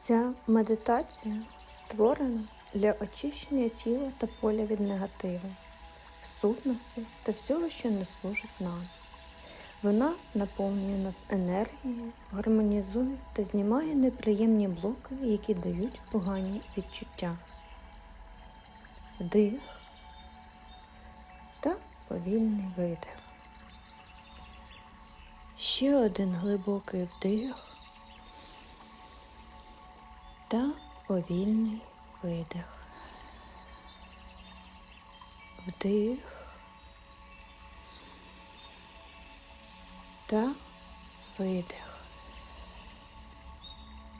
Ця медитація створена для очищення тіла та поля від негативу, сутності та всього, що не служить нам. Вона наповнює нас енергією, гармонізує та знімає неприємні блоки, які дають погані відчуття. Вдих та повільний видих. Ще один глибокий вдих та повільний видих. Вдих та видих.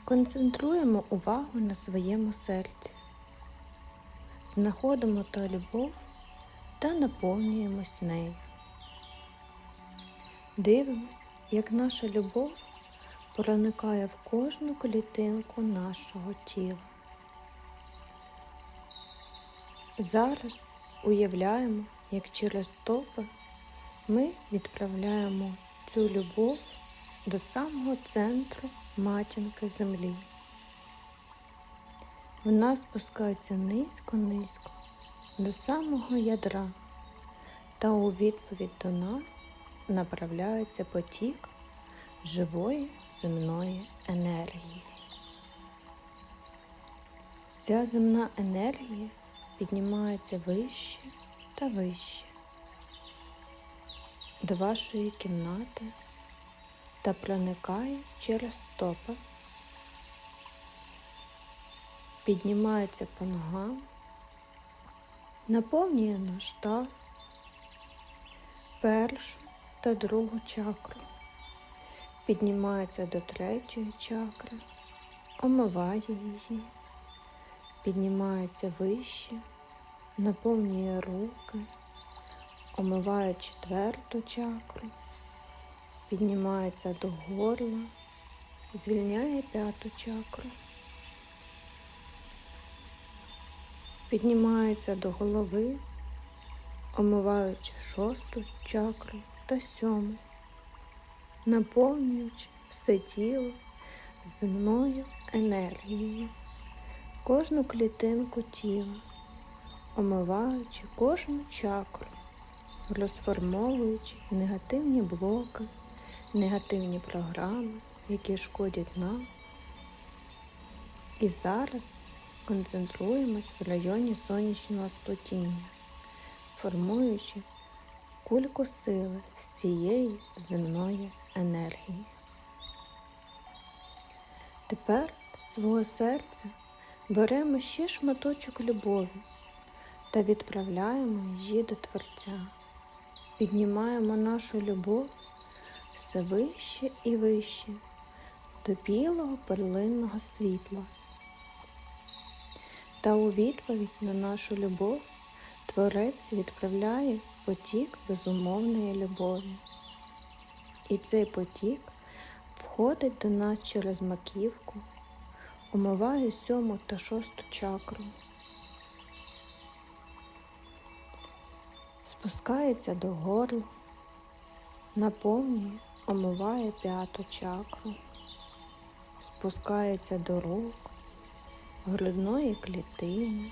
Концентруємо увагу на своєму серці. Знаходимо та любов та наповнюємось нею. Дивимось, як наша любов проникає в кожну клітинку нашого тіла. Зараз уявляємо, як через стопи ми відправляємо цю любов до самого центру матінки землі. Вона спускається низько-низько до самого ядра, та у відповідь до нас направляється потік живої земної енергії. Ця земна енергія піднімається вище та вище до вашої кімнати та проникає через стопи, піднімається по ногам, наповнює наш таз, першу та другу чакру, піднімається до третьої чакри, омиває її, піднімається вище, наповнює руки, омиває четверту чакру, піднімається до горла, звільняє п'яту чакру. Піднімається до голови, омиваючи шосту чакру та сьому, наповнюючи все тіло земною енергією, кожну клітинку тіла, омиваючи кожну чакру, розформовуючи негативні блоки, негативні програми, які шкодять нам. І зараз концентруємось в районі сонячного сплетіння, формуючи кульку сили з цієї земної енергії. Тепер з свого серця беремо ще шматочок любові та відправляємо її до Творця. Піднімаємо нашу любов все вище і вище до білого перлинного світла. Та у відповідь на нашу любов Творець відправляє потік безумовної любові. І цей потік входить до нас через маківку, омиває сьому та шосту чакру, спускається до горла, наповнює, омиває п'яту чакру, спускається до рук, грудної клітини,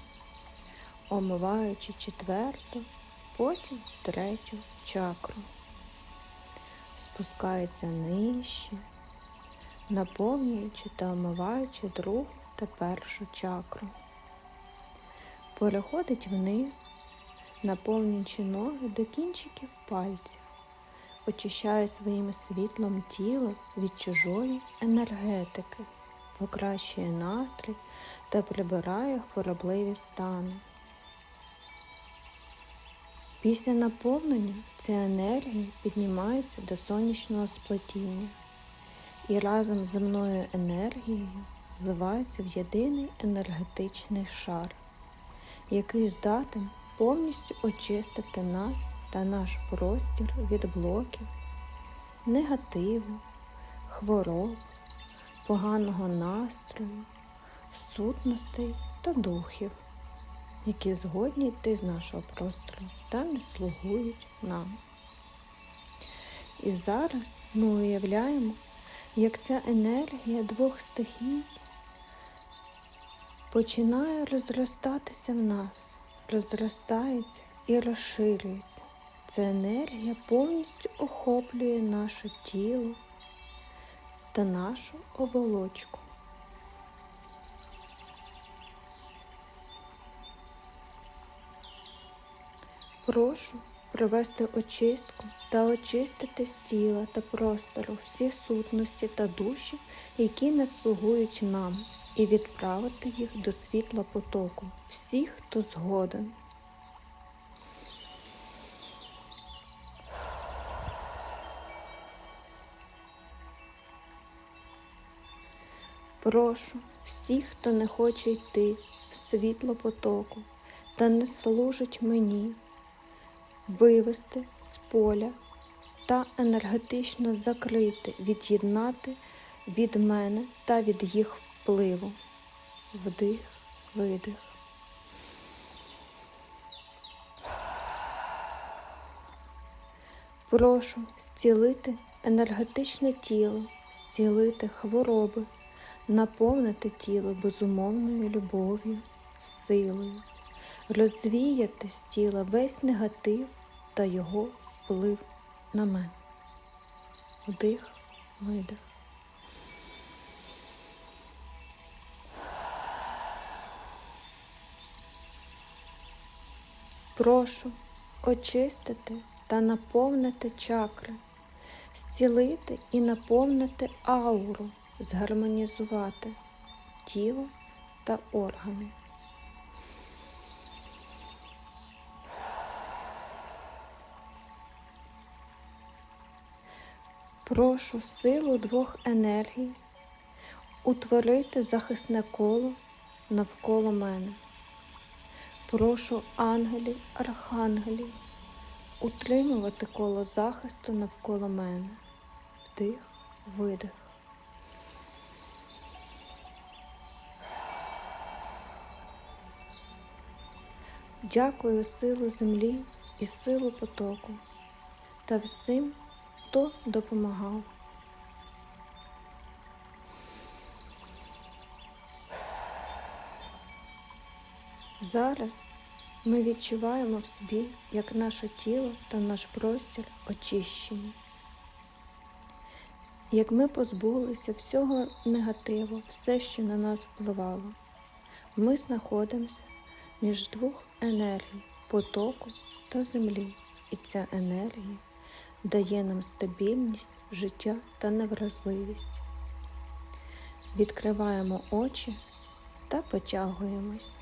омиваючи четверту, потім третю чакру. Спускається нижче, наповнюючи та омиваючи другу та першу чакру. Переходить вниз, наповнюючи ноги до кінчиків пальців, очищає своїм світлом тіло від чужої енергетики, покращує настрій та прибирає хворобливі стани. Після наповнення ця енергія піднімається до сонячного сплетіння. І разом з земною енергією зливається в єдиний енергетичний шар, який здатен повністю очистити нас та наш простір від блоків, негативу, хвороб, поганого настрою, сутностей та духів які згодні йти з нашого простору та не слугують нам. І зараз ми уявляємо, як ця енергія двох стихій починає розростатися в нас, розростається і розширюється. Ця енергія повністю охоплює наше тіло та нашу оболочку. Прошу провести очистку та очистити з тіла та простору всі сутності та душі, які не слугують нам, і відправити їх до світла потоку, всіх, хто згоден. Прошу всіх, хто не хоче йти в світло потоку та не служить мені, вивести з поля та енергетично закрити, від'єднати від мене та від їх впливу. Вдих, видих. Прошу зцілити енергетичне тіло, зцілити хвороби, наповнити тіло безумовною любов'ю, силою, розвіяти з тіла весь негатив та його вплив на мене. Вдих, видих. Прошу очистити та наповнити чакри, зцілити і наповнити ауру, згармонізувати тіло та органи. Прошу силу двох енергій утворити захисне коло навколо мене. Прошу ангелів, архангелів утримувати коло захисту навколо мене. Вдих, видих. Дякую силу землі і силу потоку та всім, хто допомагав. Зараз ми відчуваємо в собі, як наше тіло та наш простір очищені. Як ми позбулися всього негативу, все, що на нас впливало, ми знаходимося між двох енергій потоку та землі, і ця енергія дає нам стабільність життя та невразливість. Відкриваємо очі та потягуємось.